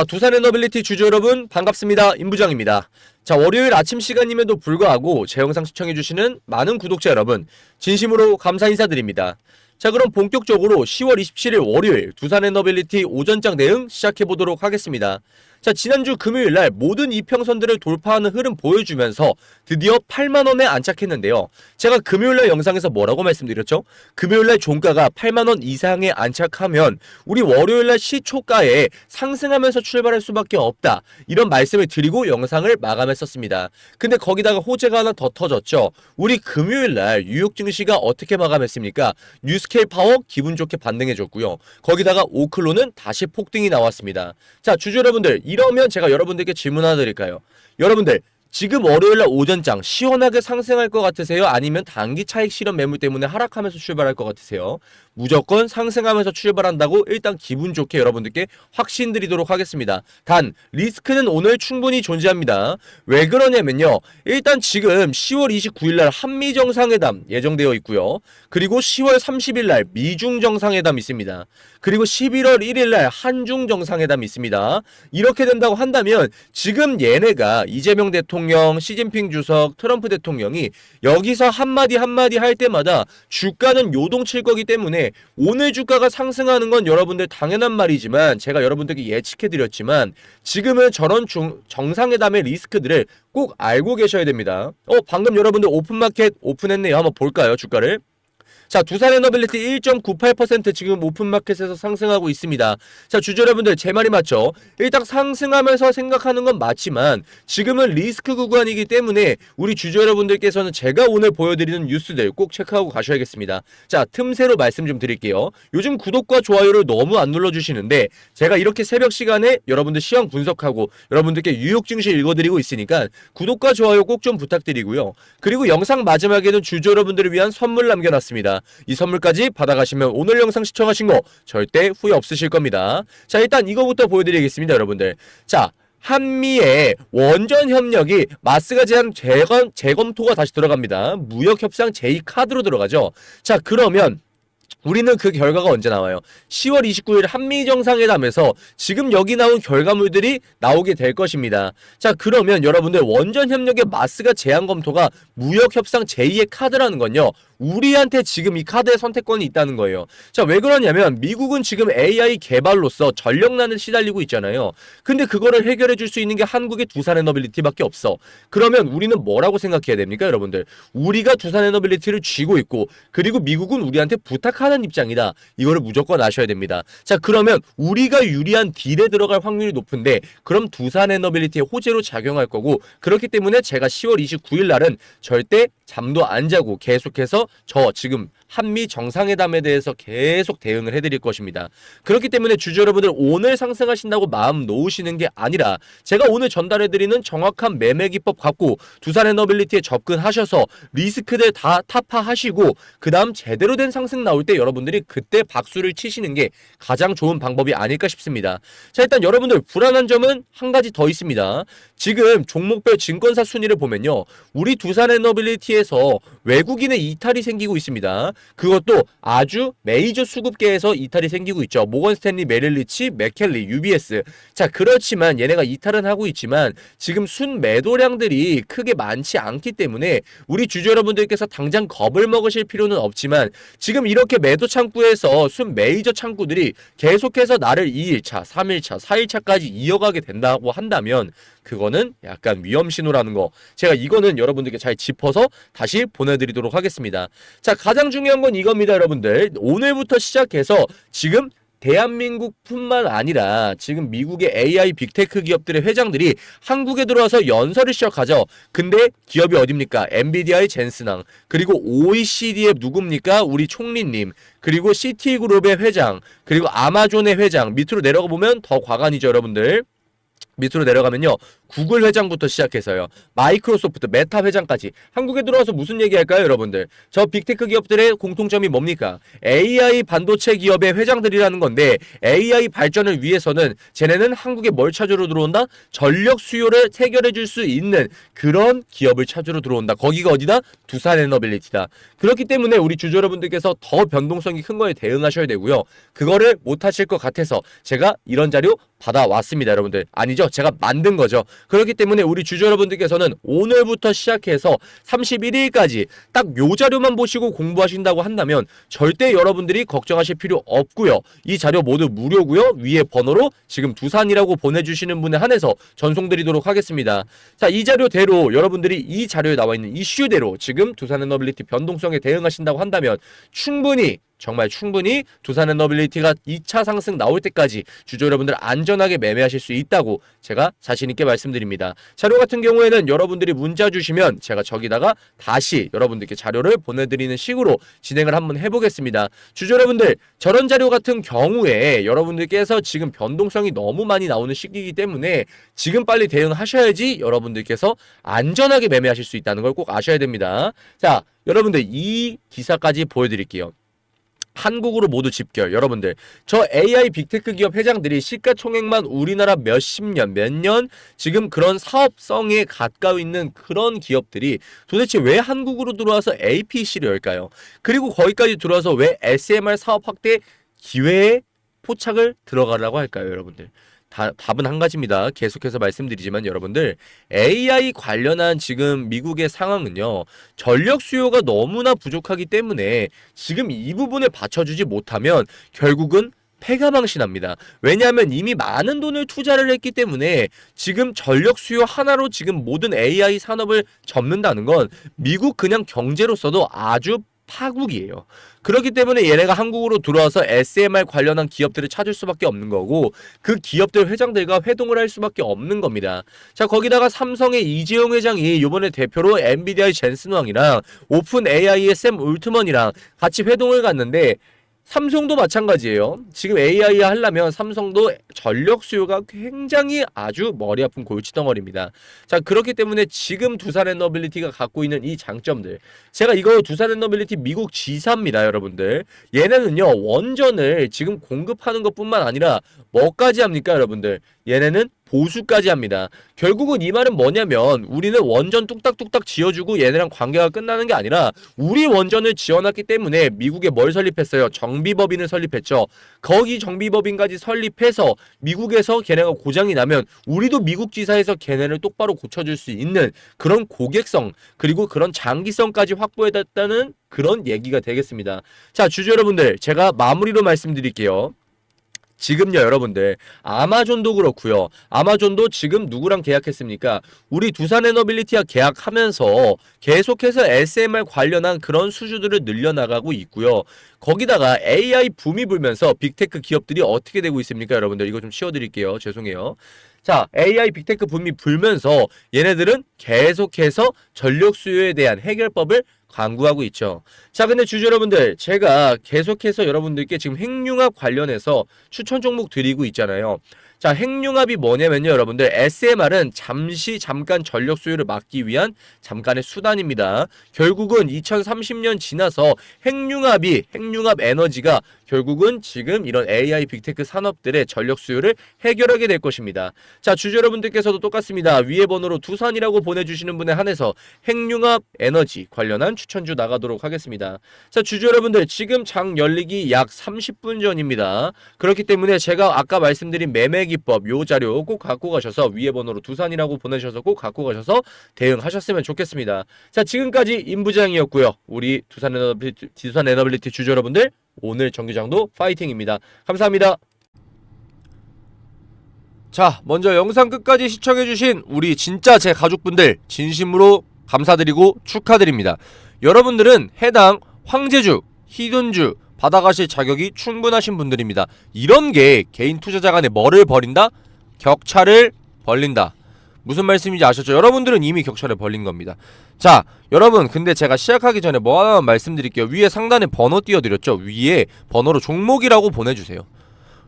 자, 두산 에너빌리티 주주 여러분 반갑습니다. 임부장입니다. 자, 월요일 아침 시간임에도 불구하고 제 영상 시청해주시는 많은 구독자 여러분, 진심으로 감사 인사드립니다. 자, 그럼 본격적으로 10월 27일 월요일 두산 에너빌리티 오전장 대응 시작해보도록 하겠습니다. 자, 지난주 금요일 날 모든 이평선들을 돌파하는 흐름 보여주면서 드디어 8만 원에 안착했는데요. 제가 금요일 날 영상에서 뭐라고 말씀드렸죠? 금요일 날 종가가 8만 원 이상에 안착하면 우리 월요일 날 시초가에 상승하면서 출발할 수밖에 없다. 이런 말씀을 드리고 영상을 마감했었습니다. 근데 거기다가 호재가 하나 더 터졌죠. 우리 금요일 날 뉴욕 증시가 어떻게 마감했습니까? 뉴스케일 파워 기분 좋게 반등해줬고요. 거기다가 오클로는 다시 폭등이 나왔습니다. 자, 주주 여러분들, 이러면 제가 여러분들께 질문 하나 드릴까요? 여러분들, 지금 월요일날 오전장 시원하게 상승할 것 같으세요? 아니면 단기 차익 실현 매물 때문에 하락하면서 출발할 것 같으세요? 무조건 상승하면서 출발한다고 일단 기분 좋게 여러분들께 확신 드리도록 하겠습니다. 단 리스크는 오늘 충분히 존재합니다. 왜 그러냐면요. 일단 지금 10월 29일 날 한미 정상회담 예정되어 있고요. 그리고 10월 30일 날 미중 정상회담 있습니다. 그리고 11월 1일 날 한중 정상회담 있습니다. 이렇게 된다고 한다면 지금 얘네가 이재명 대통령, 시진핑 주석, 트럼프 대통령이 여기서 한마디 한마디 할 때마다 주가는 요동칠 거기 때문에 오늘 주가가 상승하는 건 여러분들 당연한 말이지만 제가 여러분들께 예측해 드렸지만 지금은 저런 중, 정상회담의 리스크들을 꼭 알고 계셔야 됩니다. 어, 방금 여러분들 오픈마켓 오픈했네요. 한번 볼까요, 주가를? 자, 두산 에너빌리티 1.98% 지금 오픈마켓에서 상승하고 있습니다. 자, 주주 여러분들 제 말이 맞죠? 일단 상승하면서 생각하는 건 맞지만 지금은 리스크 구간이기 때문에 우리 주주 여러분들께서는 제가 오늘 보여드리는 뉴스들 꼭 체크하고 가셔야겠습니다. 자, 틈새로 말씀 좀 드릴게요. 요즘 구독과 좋아요를 너무 안 눌러주시는데 제가 이렇게 새벽 시간에 여러분들 시황 분석하고 여러분들께 유혹 증시 읽어드리고 있으니까 구독과 좋아요 꼭 좀 부탁드리고요. 그리고 영상 마지막에는 주주 여러분들을 위한 선물 남겨놨습니다. 이 선물까지 받아가시면 오늘 영상 시청하신 거 절대 후회 없으실 겁니다. 자, 일단 이거부터 보여드리겠습니다, 여러분들. 자, 한미의 원전 협력이 마스가 제한 재검, 재검토가 다시 들어갑니다. 무역 협상 제2카드로 들어가죠. 자, 그러면 우리는 그 결과가 언제 나와요? 10월 29일 한미 정상회담에서 지금 여기 나온 결과물들이 나오게 될 것입니다. 자, 그러면 여러분들 원전 협력의 마스가 제한 검토가 무역 협상 제2의 카드라는 건요. 우리한테 지금 이 카드의 선택권이 있다는 거예요. 자, 왜 그러냐면 미국은 지금 AI 개발로서 전력난을 시달리고 있잖아요. 근데 그거를 해결해 줄 수 있는 게 한국의 두산 에너빌리티밖에 없어. 그러면 우리는 뭐라고 생각해야 됩니까, 여러분들? 우리가 두산 에너빌리티를 쥐고 있고 그리고 미국은 우리한테 부탁하는 입장이다. 이거를 무조건 아셔야 됩니다. 자, 그러면 우리가 유리한 딜에 들어갈 확률이 높은데 그럼 두산 에너빌리티의 호재로 작용할 거고 그렇기 때문에 제가 10월 29일 날은 절대 잠도 안 자고 계속해서 저 지금 한미 정상회담에 대해서 계속 대응을 해드릴 것입니다. 그렇기 때문에 주주 여러분들 오늘 상승하신다고 마음 놓으시는 게 아니라 제가 오늘 전달해드리는 정확한 매매 기법 갖고 두산 에너빌리티에 접근하셔서 리스크들 다 타파하시고 그 다음 제대로 된 상승 나올 때 여러분들이 그때 박수를 치시는 게 가장 좋은 방법이 아닐까 싶습니다. 자 일단 여러분들 불안한 점은 한 가지 더 있습니다. 지금 종목별 증권사 순위를 보면요. 우리 두산 에너빌리티에서 외국인의 이탈이 생기고 있습니다. 그것도 아주 메이저 수급계에서 이탈이 생기고 있죠. 모건 스탠리, 메릴리치, 맥켈리, UBS. 자, 그렇지만 얘네가 이탈은 하고 있지만 지금 순 매도량들이 크게 많지 않기 때문에 우리 주주 여러분들께서 당장 겁을 먹으실 필요는 없지만 지금 이렇게 매도 창구에서 순 메이저 창구들이 계속해서 나를 2일차, 3일차, 4일차까지 이어가게 된다고 한다면 그거는 약간 위험 신호라는 거. 제가 이거는 여러분들께 잘 짚어서 다시 보내드리도록 하겠습니다. 자, 가장 중요한 건 이겁니다, 여러분들. 오늘부터 시작해서 지금 대한민국뿐만 아니라 지금 미국의 AI 빅테크 기업들의 회장들이 한국에 들어와서 연설을 시작하죠. 근데 기업이 어딥니까? 엔비디아의 젠스낭, 그리고 OECD의 누굽니까? 우리 총리님, 그리고 CT그룹의 회장, 그리고 아마존의 회장, 밑으로 내려가 보면 더 과관이죠, 여러분들. 밑으로 내려가면요. 구글 회장부터 시작해서요. 마이크로소프트, 메타 회장까지. 한국에 들어와서 무슨 얘기 할까요, 여러분들? 저 빅테크 기업들의 공통점이 뭡니까? AI 반도체 기업의 회장들이라는 건데 AI 발전을 위해서는 쟤네는 한국에 뭘 찾으러 들어온다? 전력 수요를 해결해 줄 수 있는 그런 기업을 찾으러 들어온다. 거기가 어디다? 두산 에너빌리티다. 그렇기 때문에 우리 주주 여러분들께서 더 변동성이 큰 거에 대응하셔야 되고요. 그거를 못 하실 것 같아서 제가 이런 자료 받아왔습니다, 여러분들. 아니죠? 제가 만든 거죠. 그렇기 때문에 우리 주주 여러분들께서는 오늘부터 시작해서 31일까지 딱 요 자료만 보시고 공부하신다고 한다면 절대 여러분들이 걱정하실 필요 없고요. 이 자료 모두 무료고요. 위에 번호로 지금 두산이라고 보내주시는 분에 한해서 전송드리도록 하겠습니다. 자, 이 자료대로 여러분들이 이 자료에 나와 있는 이슈대로 지금 두산 에너빌리티 변동성에 대응하신다고 한다면 충분히 정말 충분히 두산 에너빌리티가 2차 상승 나올 때까지 주주 여러분들 안전하게 매매하실 수 있다고 제가 자신 있게 말씀드립니다. 자료 같은 경우에는 여러분들이 문자 주시면 제가 저기다가 다시 여러분들께 자료를 보내드리는 식으로 진행을 한번 해보겠습니다. 주주 여러분들 저런 자료 같은 경우에 여러분들께서 지금 변동성이 너무 많이 나오는 시기이기 때문에 지금 빨리 대응하셔야지 여러분들께서 안전하게 매매하실 수 있다는 걸 꼭 아셔야 됩니다. 자, 여러분들 이 기사까지 보여드릴게요. 한국으로 모두 집결. 여러분들, 저 AI 빅테크 기업 회장들이 시가총액만 우리나라 몇십 년, 몇 년 지금 그런 사업성에 가까이 있는 그런 기업들이 도대체 왜 한국으로 들어와서 APC를 열까요? 그리고 거기까지 들어와서 왜 SMR 사업 확대 기회에 포착을 들어가려고 할까요, 여러분들? 다, 답은 한 가지입니다. 계속해서 말씀드리지만 여러분들 AI 관련한 지금 미국의 상황은요. 전력 수요가 너무나 부족하기 때문에 지금 이 부분에 받쳐주지 못하면 결국은 패가망신합니다. 왜냐하면 이미 많은 돈을 투자를 했기 때문에 지금 전력 수요 하나로 지금 모든 AI 산업을 접는다는 건 미국 그냥 경제로서도 아주 파국이에요. 그렇기 때문에 얘네가 한국으로 들어와서 SMR 관련한 기업들을 찾을 수밖에 없는 거고 그 기업들 회장들과 회동을 할 수밖에 없는 겁니다. 자 거기다가 삼성의 이재용 회장이 이번에 대표로 엔비디아의 젠슨 왕이랑 오픈 AI의 샘 울트먼이랑 같이 회동을 갔는데 삼성도 마찬가지예요. 지금 AI 하려면 삼성도 전력 수요가 굉장히 아주 머리 아픈 골치덩어리입니다. 자 그렇기 때문에 지금 두산 에너빌리티가 갖고 있는 이 장점들 제가 이거 두산 에너빌리티 미국 지사입니다, 여러분들. 얘네는요 원전을 지금 공급하는 것 뿐만 아니라 뭐까지 합니까, 여러분들? 얘네는 보수까지 합니다. 결국은 이 말은 뭐냐면 우리는 원전 뚝딱뚝딱 지어주고 얘네랑 관계가 끝나는 게 아니라 우리 원전을 지어놨기 때문에 미국에 뭘 설립했어요? 정비법인을 설립했죠. 거기 정비법인까지 설립해서 미국에서 걔네가 고장이 나면 우리도 미국 지사에서 걔네를 똑바로 고쳐줄 수 있는 그런 고객성 그리고 그런 장기성까지 확보해뒀다는 그런 얘기가 되겠습니다. 자 주주 여러분들 제가 마무리로 말씀드릴게요. 지금요 여러분들. 아마존도 그렇고요. 아마존도 지금 누구랑 계약했습니까? 우리 두산 에너빌리티와 계약하면서 계속해서 SMR 관련한 그런 수주들을 늘려나가고 있고요. 거기다가 AI 붐이 불면서 빅테크 기업들이 어떻게 되고 있습니까 여러분들? 이거 좀 치워드릴게요. 죄송해요. 자 AI 빅테크 붐이 불면서 얘네들은 계속해서 전력 수요에 대한 해결법을 강구하고 있죠. 자, 근데 주주 여러분들, 제가 계속해서 여러분들께 지금 핵융합 관련해서 추천 종목 드리고 있잖아요. 자, 핵융합이 뭐냐면요, 여러분들. SMR은 잠시 잠깐 전력 수요를 막기 위한 잠깐의 수단입니다. 결국은 2030년 지나서 핵융합이, 핵융합 에너지가 결국은 지금 이런 AI 빅테크 산업들의 전력 수요를 해결하게 될 것입니다. 자, 주주 여러분들께서도 똑같습니다. 위에 번호로 두산이라고 보내주시는 분에 한해서 핵융합 에너지 관련한 추천주 나가도록 하겠습니다. 자, 주주 여러분들, 지금 장 열리기 약 30분 전입니다. 그렇기 때문에 제가 아까 말씀드린 매매 기법 요 자료 꼭 갖고 가셔서 위에 번호로 두산이라고 보내셔서 꼭 갖고 가셔서 대응하셨으면 좋겠습니다. 자, 지금까지 임부장이었고요. 우리 두산 에너빌리티, 두산 에너빌리티 주주 여러분들 오늘 정규장도 파이팅입니다. 감사합니다. 자, 먼저 영상 끝까지 시청해주신 우리 진짜 제 가족분들 진심으로 감사드리고 축하드립니다. 여러분들은 해당 황제주, 희돈주 받아가실 자격이 충분하신 분들입니다. 이런 게 개인 투자자 간에 뭐를 벌인다? 격차를 벌린다. 무슨 말씀인지 아셨죠? 여러분들은 이미 격차를 벌린 겁니다. 자, 여러분, 근데 제가 시작하기 전에 뭐 하나 말씀드릴게요. 위에 상단에 번호 띄워드렸죠? 위에 번호로 종목이라고 보내주세요.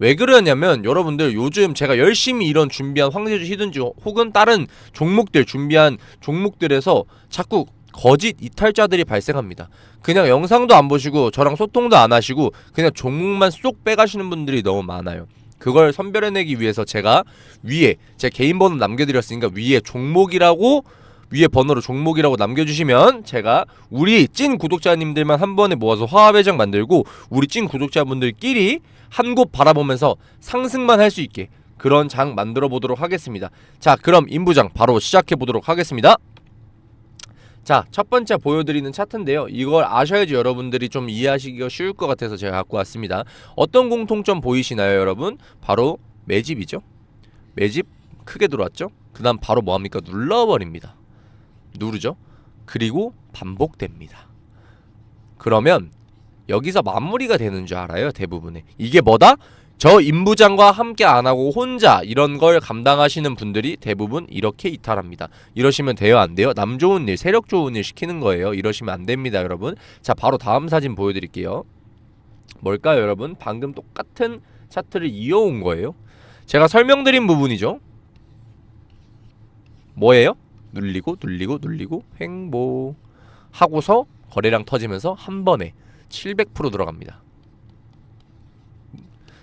왜 그러냐면 여러분들 요즘 제가 열심히 이런 준비한 황제주 히든지 혹은 다른 종목들 준비한 종목들에서 자꾸 거짓 이탈자들이 발생합니다. 그냥 영상도 안 보시고 저랑 소통도 안 하시고 그냥 종목만 쏙 빼가시는 분들이 너무 많아요. 그걸 선별해내기 위해서 제가 위에 제 개인 번호 남겨드렸으니까 위에 종목이라고 위에 번호로 종목이라고 남겨주시면 제가 우리 찐 구독자님들만 한 번에 모아서 화합회장 만들고 우리 찐 구독자분들끼리 한 곳 바라보면서 상승만 할 수 있게 그런 장 만들어 보도록 하겠습니다. 자, 그럼 인부장 바로 시작해 보도록 하겠습니다. 자, 첫 번째 보여드리는 차트인데요. 이걸 아셔야지 여러분들이 좀 이해하시기가 쉬울 것 같아서 제가 갖고 왔습니다. 어떤 공통점 보이시나요, 여러분? 바로 매집이죠. 매집 크게 들어왔죠. 그 다음 바로 뭐합니까? 눌러버립니다. 누르죠. 그리고 반복됩니다. 그러면 여기서 마무리가 되는 줄 알아요, 대부분의. 이게 뭐다? 저 임부장과 함께 안 하고 혼자 이런 걸 감당하시는 분들이 대부분 이렇게 이탈합니다. 이러시면 돼요, 안 돼요? 남 좋은 일, 세력 좋은 일 시키는 거예요. 이러시면 안 됩니다, 여러분. 자, 바로 다음 사진 보여드릴게요. 뭘까요, 여러분? 방금 똑같은 차트를 이어온 거예요. 제가 설명드린 부분이죠. 뭐예요? 눌리고 눌리고 눌리고 횡보 하고서 거래량 터지면서 한 번에 700% 들어갑니다.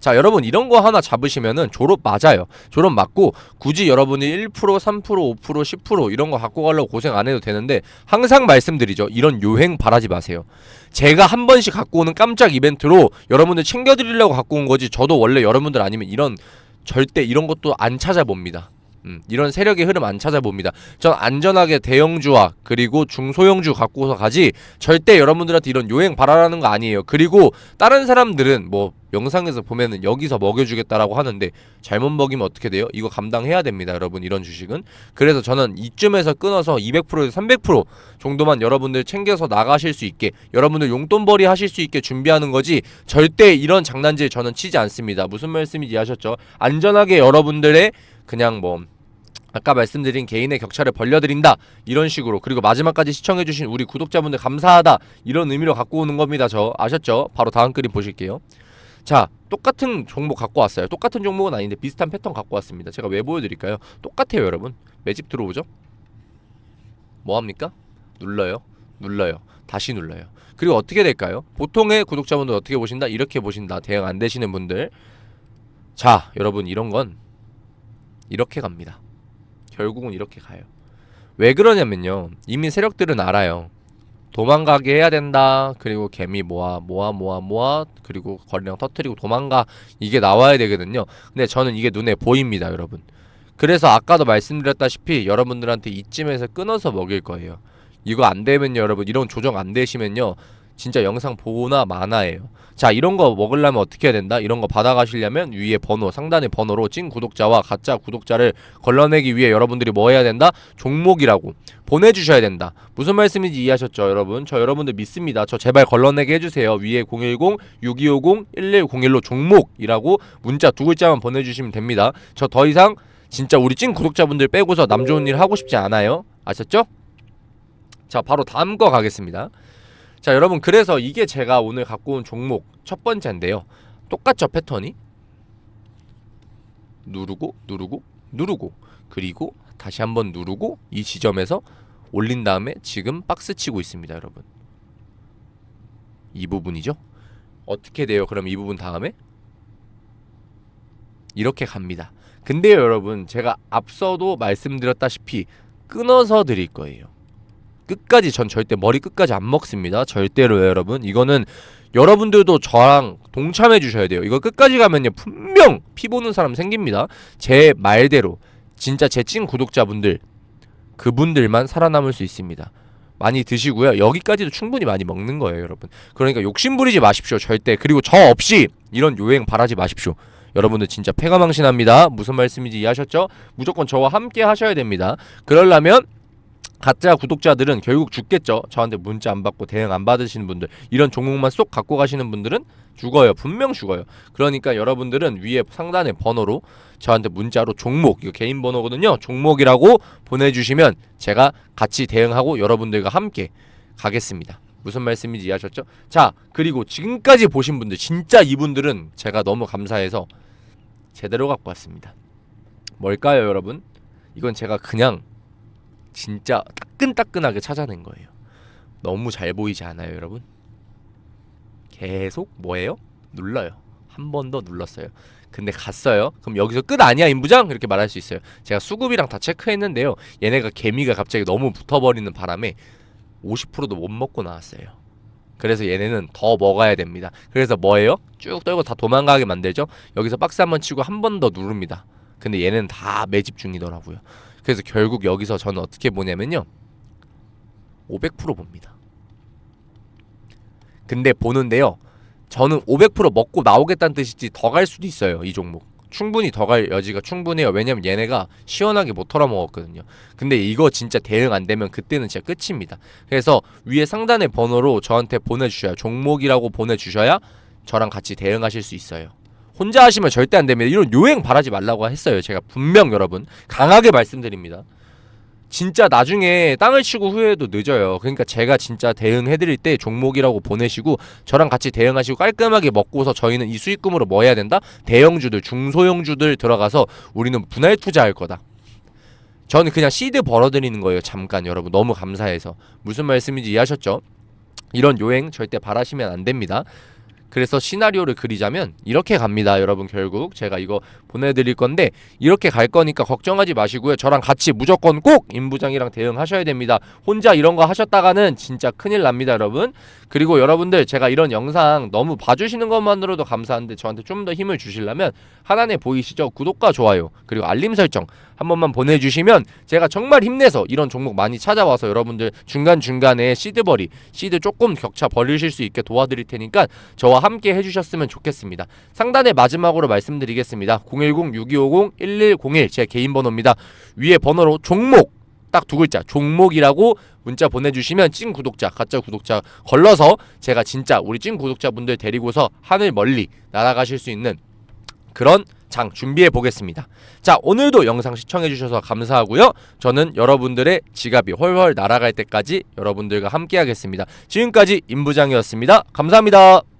자, 여러분 이런 거 하나 잡으시면은 졸업 맞아요. 졸업 맞고 굳이 여러분이 1%, 3%, 5%, 10% 이런 거 갖고 가려고 고생 안 해도 되는데 항상 말씀드리죠. 이런 요행 바라지 마세요. 제가 한 번씩 갖고 오는 깜짝 이벤트로 여러분들 챙겨 드리려고 갖고 온 거지. 저도 원래 여러분들 아니면 이런 절대 이런 것도 안 찾아봅니다. 음, 이런 세력의 흐름 안 찾아봅니다. 전 안전하게 대형주와 그리고 중소형주 갖고서 가지 절대 여러분들한테 이런 요행 바라라는 거 아니에요. 그리고 다른 사람들은 뭐 영상에서 보면은 여기서 먹여주겠다라고 하는데 잘못 먹이면 어떻게 돼요? 이거 감당해야 됩니다, 여러분. 이런 주식은. 그래서 저는 이쯤에서 끊어서 200%에서 300% 정도만 여러분들 챙겨서 나가실 수 있게 여러분들 용돈벌이 하실 수 있게 준비하는 거지 절대 이런 장난질 저는 치지 않습니다. 무슨 말씀인지 아셨죠? 안전하게 여러분들의 그냥 뭐 아까 말씀드린 개인의 격차를 벌려드린다 이런 식으로 그리고 마지막까지 시청해주신 우리 구독자분들 감사하다 이런 의미로 갖고 오는 겁니다 저 아셨죠? 바로 다음 그림 보실게요 자 똑같은 종목 갖고 왔어요 똑같은 종목은 아닌데 비슷한 패턴 갖고 왔습니다 제가 왜 보여드릴까요? 똑같아요 여러분 매집 들어오죠? 뭐합니까? 눌러요 눌러요 다시 눌러요 그리고 어떻게 될까요? 보통의 구독자분들 어떻게 보신다? 이렇게 보신다 대응 안 되시는 분들 자 여러분 이런 건 이렇게 갑니다. 결국은 이렇게 가요. 왜 그러냐면요. 이미 세력들은 알아요. 도망가게 해야 된다. 그리고 개미 모아 모아 모아 모아 그리고 거리량 터트리고 도망가 이게 나와야 되거든요. 근데 저는 이게 눈에 보입니다, 여러분. 그래서 아까도 말씀드렸다시피 여러분들한테 이쯤에서 끊어서 먹일 거예요. 이거 안 되면요, 여러분 이런 조정 안 되시면요. 진짜 영상 보나 마나예요. 자, 이런 거 먹으려면 어떻게 해야 된다? 이런 거 받아가시려면 위에 번호, 상단의 번호로 찐 구독자와 가짜 구독자를 걸러내기 위해 여러분들이 뭐 해야 된다? 종목이라고 보내주셔야 된다. 무슨 말씀인지 이해하셨죠, 여러분? 저 여러분들 믿습니다. 저 제발 걸러내게 해주세요. 위에 010-6250-1101로 종목이라고 문자 두 글자만 보내주시면 됩니다. 저 더 이상 진짜 우리 찐 구독자분들 빼고서 남 좋은 일 하고 싶지 않아요. 아셨죠? 자, 바로 다음 거 가겠습니다. 자 여러분 그래서 이게 제가 오늘 갖고 온 종목 첫 번째인데요. 똑같죠 패턴이? 누르고 누르고 누르고 그리고 다시 한번 누르고 이 지점에서 올린 다음에 지금 박스 치고 있습니다 여러분. 이 부분이죠? 어떻게 돼요? 그럼 이 부분 다음에? 이렇게 갑니다. 근데요 여러분 제가 앞서도 말씀드렸다시피 끊어서 드릴 거예요 끝까지 전 절대 머리 끝까지 안 먹습니다. 절대로요, 여러분. 이거는 여러분들도 저랑 동참해 주셔야 돼요. 이거 끝까지 가면요, 분명 피 보는 사람 생깁니다. 제 말대로 진짜 제 찐 구독자분들 그분들만 살아남을 수 있습니다. 많이 드시고요. 여기까지도 충분히 많이 먹는 거예요, 여러분. 그러니까 욕심 부리지 마십시오, 절대. 그리고 저 없이 이런 요행 바라지 마십시오. 여러분들 진짜 패가망신합니다. 무슨 말씀인지 이해하셨죠? 무조건 저와 함께 하셔야 됩니다. 그러려면 가짜 구독자들은 결국 죽겠죠. 저한테 문자 안 받고 대응 안 받으시는 분들, 이런 종목만 쏙 갖고 가시는 분들은 죽어요. 분명 죽어요. 그러니까 여러분들은 위에 상단의 번호로 저한테 문자로 종목, 이거 개인 번호거든요. 종목이라고 보내주시면 제가 같이 대응하고 여러분들과 함께 가겠습니다. 무슨 말씀인지 이해하셨죠? 자, 그리고 지금까지 보신 분들 진짜 이분들은 제가 너무 감사해서 제대로 갖고 왔습니다. 뭘까요, 여러분? 이건 제가 그냥 진짜 따끈따끈하게 찾아낸 거예요. 너무 잘 보이지 않아요, 여러분? 계속 뭐예요? 눌러요. 한 번 더 눌렀어요. 근데 갔어요. 그럼 여기서 끝 아니야, 임부장? 이렇게 말할 수 있어요. 제가 수급이랑 다 체크했는데요. 얘네가 개미가 갑자기 너무 붙어버리는 바람에 50%도 못 먹고 나왔어요. 그래서 얘네는 더 먹어야 됩니다. 그래서 뭐예요? 쭉 떨고 다 도망가게 만들죠. 여기서 박스 한 번 치고 한 번 더 누릅니다. 근데 얘는 다 매집 중이더라고요. 그래서 결국 여기서 저는 어떻게 보냐면요. 500% 봅니다. 근데 보는데요. 저는 500% 먹고 나오겠다는 뜻이지 더 갈 수도 있어요. 이 종목. 충분히 더 갈 여지가 충분해요. 왜냐면 얘네가 시원하게 못 털어먹었거든요. 근데 이거 진짜 대응 안 되면 그때는 진짜 끝입니다. 그래서 위에 상단의 번호로 저한테 보내주셔야 종목이라고 보내주셔야 저랑 같이 대응하실 수 있어요. 혼자 하시면 절대 안 됩니다. 이런 요행 바라지 말라고 했어요. 제가 분명 여러분 강하게 말씀드립니다. 진짜 나중에 땅을 치고 후회해도 늦어요. 그러니까 제가 진짜 대응해드릴 때 종목이라고 보내시고 저랑 같이 대응하시고 깔끔하게 먹고서 저희는 이 수익금으로 뭐 해야 된다? 대형주들, 중소형주들 들어가서 우리는 분할 투자할 거다. 저는 그냥 시드 벌어드리는 거예요. 잠깐 여러분 너무 감사해서 무슨 말씀인지 이해하셨죠? 이런 요행 절대 바라시면 안 됩니다. 그래서 시나리오를 그리자면 이렇게 갑니다. 여러분 결국 제가 이거 보내드릴 건데 이렇게 갈 거니까 걱정하지 마시고요. 저랑 같이 무조건 꼭 임부장이랑 대응하셔야 됩니다. 혼자 이런 거 하셨다가는 진짜 큰일 납니다, 여러분. 그리고 여러분들 제가 이런 영상 너무 봐주시는 것만으로도 감사한데 저한테 좀 더 힘을 주시려면 하단에 보이시죠? 구독과 좋아요 그리고 알림 설정 한 번만 보내주시면 제가 정말 힘내서 이런 종목 많이 찾아와서 여러분들 중간중간에 시드버리 시드 조금 격차 벌리실 수 있게 도와드릴 테니까 저와 함께 해주셨으면 좋겠습니다. 상단에 마지막으로 말씀드리겠습니다. 010-6250-1101 제 개인 번호입니다. 위에 번호로 종목 딱 두 글자 종목이라고 문자 보내주시면 찐 구독자 가짜 구독자 걸러서 제가 진짜 우리 찐 구독자분들 데리고서 하늘 멀리 날아가실 수 있는 그런 장 준비해 보겠습니다. 자 오늘도 영상 시청해 주셔서 감사하고요. 저는 여러분들의 지갑이 훨훨 날아갈 때까지 여러분들과 함께 하겠습니다. 지금까지 임부장이었습니다. 감사합니다.